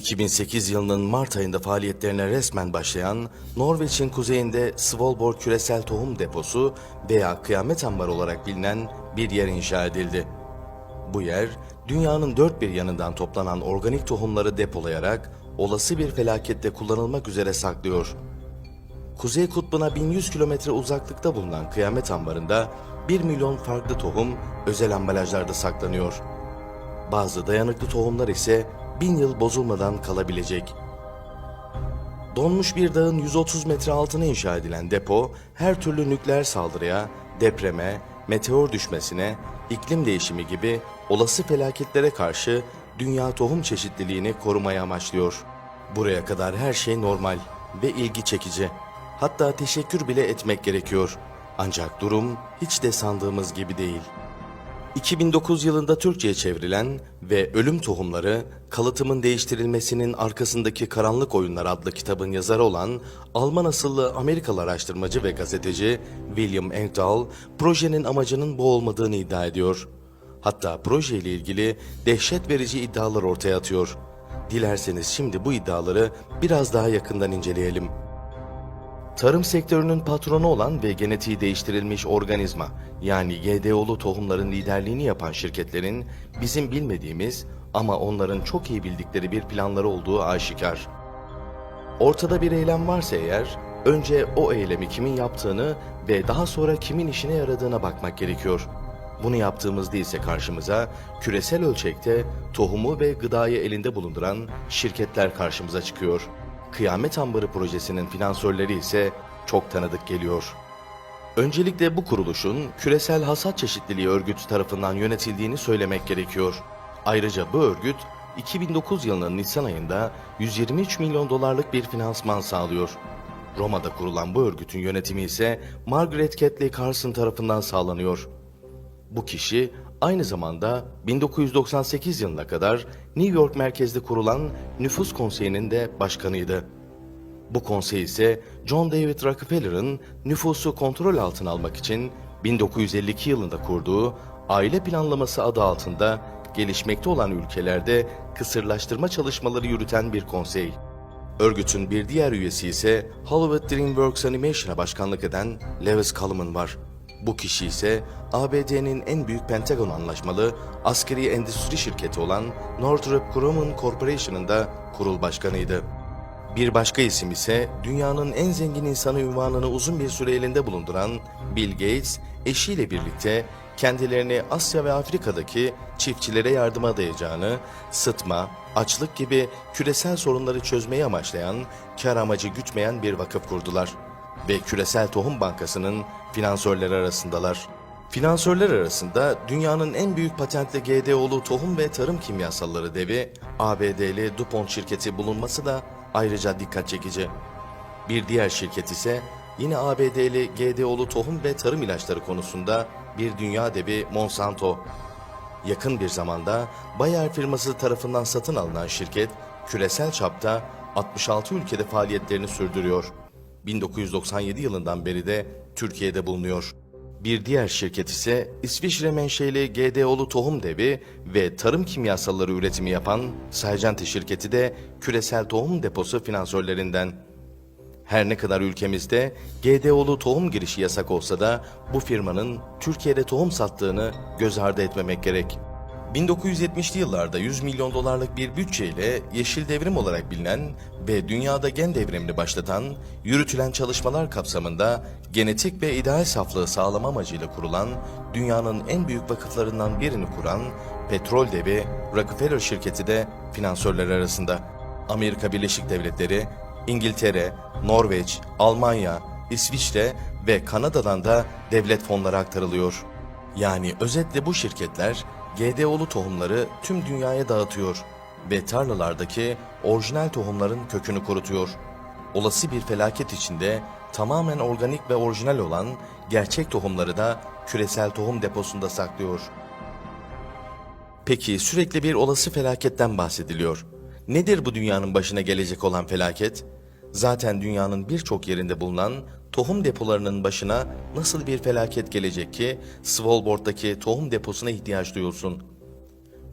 2008 yılının Mart ayında faaliyetlerine resmen başlayan Norveç'in kuzeyinde Svalbard Küresel Tohum Deposu veya Kıyamet Ambarı olarak bilinen bir yer inşa edildi. Bu yer, dünyanın dört bir yanından toplanan organik tohumları depolayarak olası bir felakette kullanılmak üzere saklıyor. Kuzey kutbuna 1100 kilometre uzaklıkta bulunan Kıyamet Ambarı'nda 1 milyon farklı tohum özel ambalajlarda saklanıyor. Bazı dayanıklı tohumlar ise bin yıl bozulmadan kalabilecek. Donmuş bir dağın 130 metre altına inşa edilen depo, her türlü nükleer saldırıya, depreme, meteor düşmesine, iklim değişimi gibi olası felaketlere karşı dünya tohum çeşitliliğini korumaya amaçlıyor. Buraya kadar her şey normal ve ilgi çekici. Hatta teşekkür bile etmek gerekiyor. Ancak durum hiç de sandığımız gibi değil. 2009 yılında Türkçe'ye çevrilen ve Ölüm Tohumları, Kalıtımın Değiştirilmesinin Arkasındaki Karanlık Oyunlar adlı kitabın yazarı olan Alman asıllı Amerikalı araştırmacı ve gazeteci William Engdahl, projenin amacının bu olmadığını iddia ediyor. Hatta projeyle ilgili dehşet verici iddialar ortaya atıyor. Dilerseniz şimdi bu iddiaları biraz daha yakından inceleyelim. Tarım sektörünün patronu olan ve genetiği değiştirilmiş organizma yani GDO'lu tohumların liderliğini yapan şirketlerin bizim bilmediğimiz ama onların çok iyi bildikleri bir planları olduğu aşikar. Ortada bir eylem varsa eğer önce o eylemi kimin yaptığını ve daha sonra kimin işine yaradığına bakmak gerekiyor. Bunu yaptığımızda ise karşımıza küresel ölçekte tohumu ve gıdayı elinde bulunduran şirketler karşımıza çıkıyor. Kıyamet Ambarı projesinin finansörleri ise çok tanıdık geliyor. Öncelikle bu kuruluşun Küresel Hasat Çeşitliliği Örgütü tarafından yönetildiğini söylemek gerekiyor. Ayrıca bu örgüt 2009 yılının Nisan ayında 123 milyon dolarlık bir finansman sağlıyor. Roma'da kurulan bu örgütün yönetimi ise Margaret Catley Carson tarafından sağlanıyor. Bu kişi aynı zamanda 1998 yılına kadar New York merkezli kurulan Nüfus Konseyi'nin de başkanıydı. Bu konsey ise John David Rockefeller'ın nüfusu kontrol altına almak için 1952 yılında kurduğu Aile Planlaması adı altında gelişmekte olan ülkelerde kısırlaştırma çalışmaları yürüten bir konsey. Örgütün bir diğer üyesi ise Hollywood Dreamworks Animation'a başkanlık eden Lewis Coleman var. Bu kişi ise ABD'nin en büyük Pentagon anlaşmalı askeri endüstri şirketi olan Northrop Grumman Corporation'ın da kurul başkanıydı. Bir başka isim ise dünyanın en zengin insanı ünvanını uzun bir süre elinde bulunduran Bill Gates, eşiyle birlikte kendilerini Asya ve Afrika'daki çiftçilere yardıma adayacağını, sıtma, açlık gibi küresel sorunları çözmeyi amaçlayan, kar amacı gütmeyen bir vakıf kurdular. Ve Küresel Tohum Bankası'nın finansörleri arasındalar. Finansörler arasında dünyanın en büyük patentli GDO'lu tohum ve tarım kimyasalları devi ABD'li DuPont şirketi bulunması da ayrıca dikkat çekici. Bir diğer şirket ise yine ABD'li GDO'lu tohum ve tarım ilaçları konusunda bir dünya devi Monsanto. Yakın bir zamanda Bayer firması tarafından satın alınan şirket küresel çapta 66 ülkede faaliyetlerini sürdürüyor. 1997 yılından beri de Türkiye'de bulunuyor. Bir diğer şirket ise İsviçre menşeli GDO'lu tohum devi ve tarım kimyasalları üretimi yapan Syngenta şirketi de küresel tohum deposu finansörlerinden. Her ne kadar ülkemizde GDO'lu tohum girişi yasak olsa da bu firmanın Türkiye'de tohum sattığını göz ardı etmemek gerek. 1970'li yıllarda 100 milyon dolarlık bir bütçeyle Yeşil Devrim olarak bilinen ve dünyada gen devrimini başlatan, yürütülen çalışmalar kapsamında genetik ve ideal saflığı sağlama amacıyla kurulan, dünyanın en büyük vakıflarından birini kuran petrol devi Rockefeller şirketi de finansörler arasında. Amerika Birleşik Devletleri, İngiltere, Norveç, Almanya, İsviçre ve Kanada'dan da devlet fonları aktarılıyor. Yani özetle bu şirketler GDO'lu tohumları tüm dünyaya dağıtıyor ve tarlalardaki orijinal tohumların kökünü kurutuyor. Olası bir felaket içinde tamamen organik ve orijinal olan gerçek tohumları da küresel tohum deposunda saklıyor. Peki sürekli bir olası felaketten bahsediliyor. Nedir bu dünyanın başına gelecek olan felaket? Zaten dünyanın birçok yerinde bulunan tohum depolarının başına nasıl bir felaket gelecek ki Svalbard'daki tohum deposuna ihtiyaç duyulsun?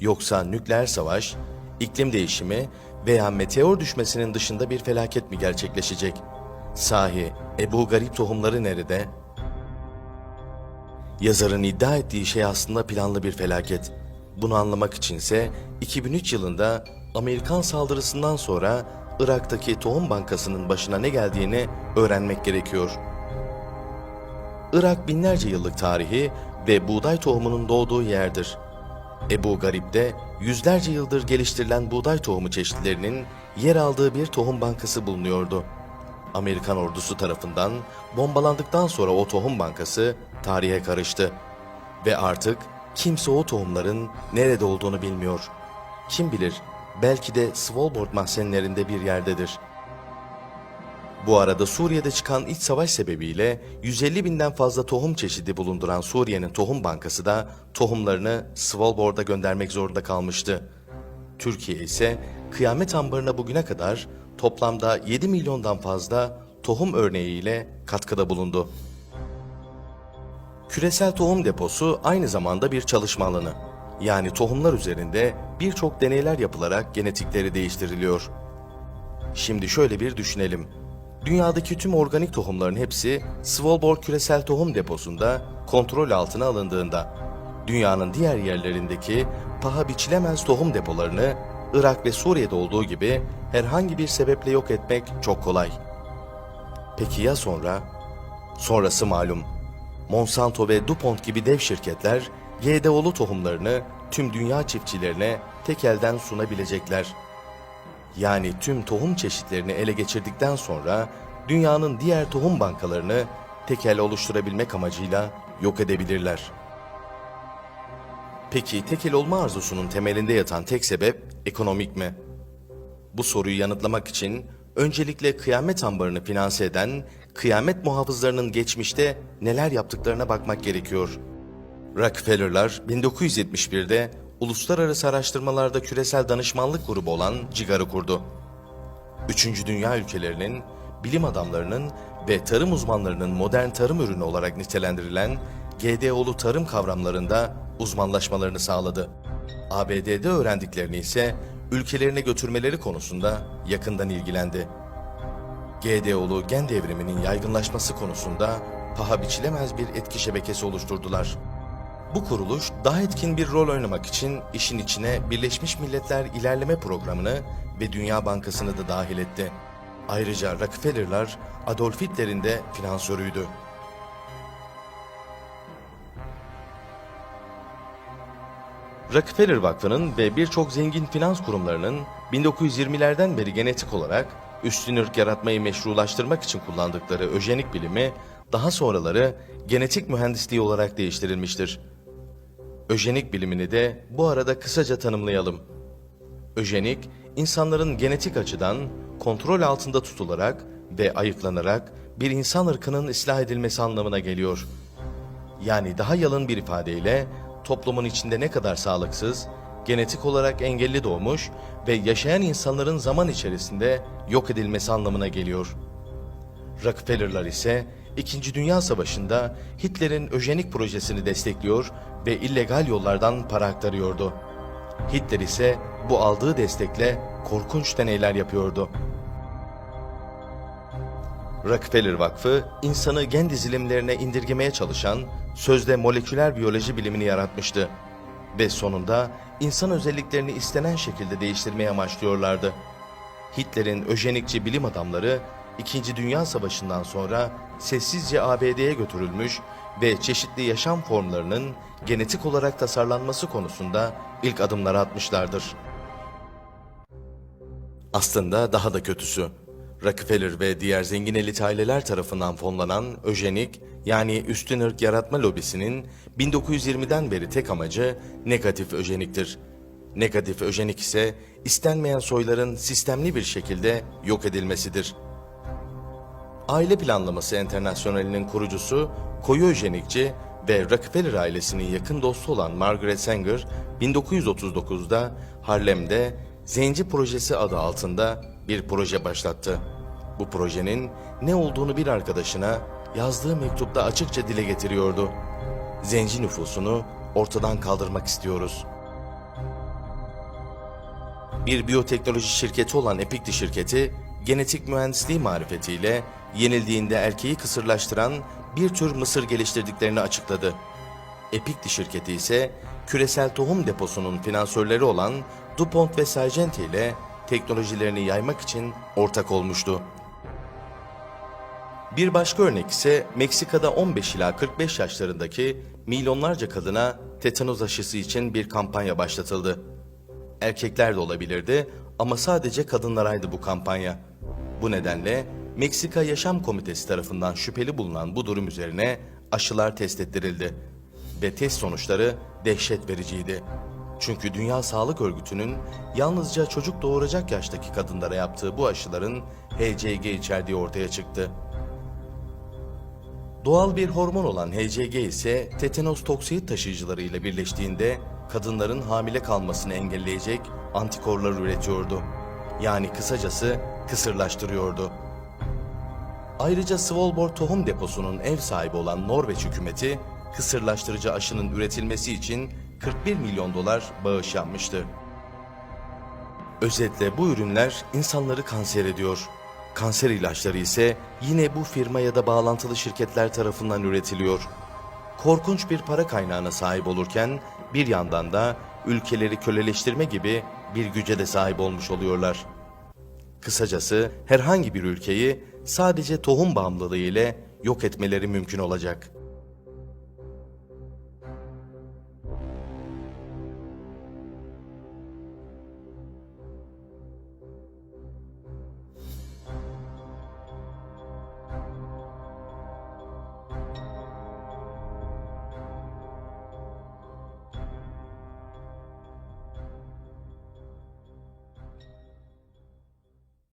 Yoksa nükleer savaş, iklim değişimi veya meteor düşmesinin dışında bir felaket mi gerçekleşecek? Sahi Ebu Garip tohumları nerede? Yazarın iddia ettiği şey aslında planlı bir felaket. Bunu anlamak içinse 2003 yılında Amerikan saldırısından sonra Irak'taki tohum bankasının başına ne geldiğini öğrenmek gerekiyor. Irak binlerce yıllık tarihi ve buğday tohumunun doğduğu yerdir. Ebu Garip'te yüzlerce yıldır geliştirilen buğday tohumu çeşitlerinin yer aldığı bir tohum bankası bulunuyordu. Amerikan ordusu tarafından bombalandıktan sonra o tohum bankası tarihe karıştı. Ve artık kimse o tohumların nerede olduğunu bilmiyor. Kim bilir belki de Svalbard mahzenlerinde bir yerdedir. Bu arada Suriye'de çıkan iç savaş sebebiyle 150 binden fazla tohum çeşidi bulunduran Suriye'nin tohum bankası da tohumlarını Svalbard'a göndermek zorunda kalmıştı. Türkiye ise kıyamet ambarına bugüne kadar toplamda 7 milyondan fazla tohum örneğiyle katkıda bulundu. Küresel tohum deposu aynı zamanda bir çalışma alanı. Yani tohumlar üzerinde birçok deneyler yapılarak genetikleri değiştiriliyor. Şimdi şöyle bir düşünelim. Dünyadaki tüm organik tohumların hepsi Svalbard Küresel Tohum Deposu'nda kontrol altına alındığında dünyanın diğer yerlerindeki paha biçilemez tohum depolarını Irak ve Suriye'de olduğu gibi herhangi bir sebeple yok etmek çok kolay. Peki ya sonra? Sonrası malum. Monsanto ve DuPont gibi dev şirketler GDO'lu tohumlarını tüm dünya çiftçilerine tek elden sunabilecekler. Yani tüm tohum çeşitlerini ele geçirdikten sonra dünyanın diğer tohum bankalarını tekel oluşturabilmek amacıyla yok edebilirler. Peki tekel olma arzusunun temelinde yatan tek sebep ekonomik mi? Bu soruyu yanıtlamak için öncelikle kıyamet ambarını finanse eden kıyamet muhafızlarının geçmişte neler yaptıklarına bakmak gerekiyor. Rockefeller'lar 1971'de uluslararası araştırmalarda küresel danışmanlık grubu olan CIGAR'ı kurdu. Üçüncü dünya ülkelerinin, bilim adamlarının ve tarım uzmanlarının modern tarım ürünü olarak nitelendirilen GDO'lu tarım kavramlarında uzmanlaşmalarını sağladı. ABD'de öğrendiklerini ise ülkelerine götürmeleri konusunda yakından ilgilendi. GDO'lu gen devriminin yaygınlaşması konusunda paha biçilemez bir etki şebekesi oluşturdular. Bu kuruluş daha etkin bir rol oynamak için işin içine Birleşmiş Milletler İlerleme Programı'nı ve Dünya Bankası'nı da dahil etti. Ayrıca Rockefeller'lar Adolf Hitler'in de finansörüydü. Rockefeller Vakfı'nın ve birçok zengin finans kurumlarının 1920'lerden beri genetik olarak üstün ırk yaratmayı meşrulaştırmak için kullandıkları öjenik bilimi daha sonraları genetik mühendisliği olarak değiştirilmiştir. Öjenik bilimini de bu arada kısaca tanımlayalım. Öjenik, insanların genetik açıdan kontrol altında tutularak ve ayıklanarak bir insan ırkının ıslah edilmesi anlamına geliyor. Yani daha yalın bir ifadeyle toplumun içinde ne kadar sağlıksız, genetik olarak engelli doğmuş ve yaşayan insanların zaman içerisinde yok edilmesi anlamına geliyor. Rockefeller'lar ise İkinci Dünya Savaşı'nda Hitler'in öjenik projesini destekliyor ve illegal yollardan para aktarıyordu. Hitler ise bu aldığı destekle korkunç deneyler yapıyordu. Rockefeller Vakfı, insanı gen dizilimlerine indirgemeye çalışan sözde moleküler biyoloji bilimini yaratmıştı. Ve sonunda insan özelliklerini istenen şekilde değiştirmeye amaçlıyorlardı. Hitler'in öjenikçi bilim adamları İkinci Dünya Savaşı'ndan sonra sessizce ABD'ye götürülmüş ve çeşitli yaşam formlarının genetik olarak tasarlanması konusunda ilk adımları atmışlardır. Aslında daha da kötüsü. Rockefeller ve diğer zengin elit aileler tarafından fonlanan öjenik yani üstün ırk yaratma lobisinin 1920'den beri tek amacı negatif öjeniktir. Negatif öjenik ise istenmeyen soyların sistemli bir şekilde yok edilmesidir. Aile Planlaması Enternasyoneli'nin kurucusu, koyu öjenikçi ve Rockefeller ailesinin yakın dostu olan Margaret Sanger, 1939'da Harlem'de Zenci Projesi adı altında bir proje başlattı. Bu projenin ne olduğunu bir arkadaşına yazdığı mektupta açıkça dile getiriyordu. Zenci nüfusunu ortadan kaldırmak istiyoruz. Bir biyoteknoloji şirketi olan Epikti şirketi, genetik mühendisliği marifetiyle yenildiğinde erkeği kısırlaştıran bir tür mısır geliştirdiklerini açıkladı. Epikti şirketi ise küresel tohum deposunun finansörleri olan DuPont ve Sargent ile teknolojilerini yaymak için ortak olmuştu. Bir başka örnek ise Meksika'da 15 ila 45 yaşlarındaki milyonlarca kadına tetanoz aşısı için bir kampanya başlatıldı. Erkekler de olabilirdi ama sadece kadınlaraydı bu kampanya. Bu nedenle Meksika Yaşam Komitesi tarafından şüpheli bulunan bu durum üzerine aşılar test ettirildi. Ve test sonuçları dehşet vericiydi. Çünkü Dünya Sağlık Örgütü'nün yalnızca çocuk doğuracak yaştaki kadınlara yaptığı bu aşıların HCG içerdiği ortaya çıktı. Doğal bir hormon olan HCG ise tetanos toksit taşıyıcıları ile birleştiğinde kadınların hamile kalmasını engelleyecek antikorlar üretiyordu. Yani kısacası kısırlaştırıyordu. Ayrıca Svalbard tohum deposunun ev sahibi olan Norveç hükümeti kısırlaştırıcı aşının üretilmesi için 41 milyon dolar bağış yapmıştı. Özetle bu ürünler insanları kanser ediyor. Kanser ilaçları ise yine bu firma ya da bağlantılı şirketler tarafından üretiliyor. Korkunç bir para kaynağına sahip olurken bir yandan da ülkeleri köleleştirme gibi bir güce de sahip olmuş oluyorlar. Kısacası herhangi bir ülkeyi sadece tohum bağımlılığı ile yok etmeleri mümkün olacak.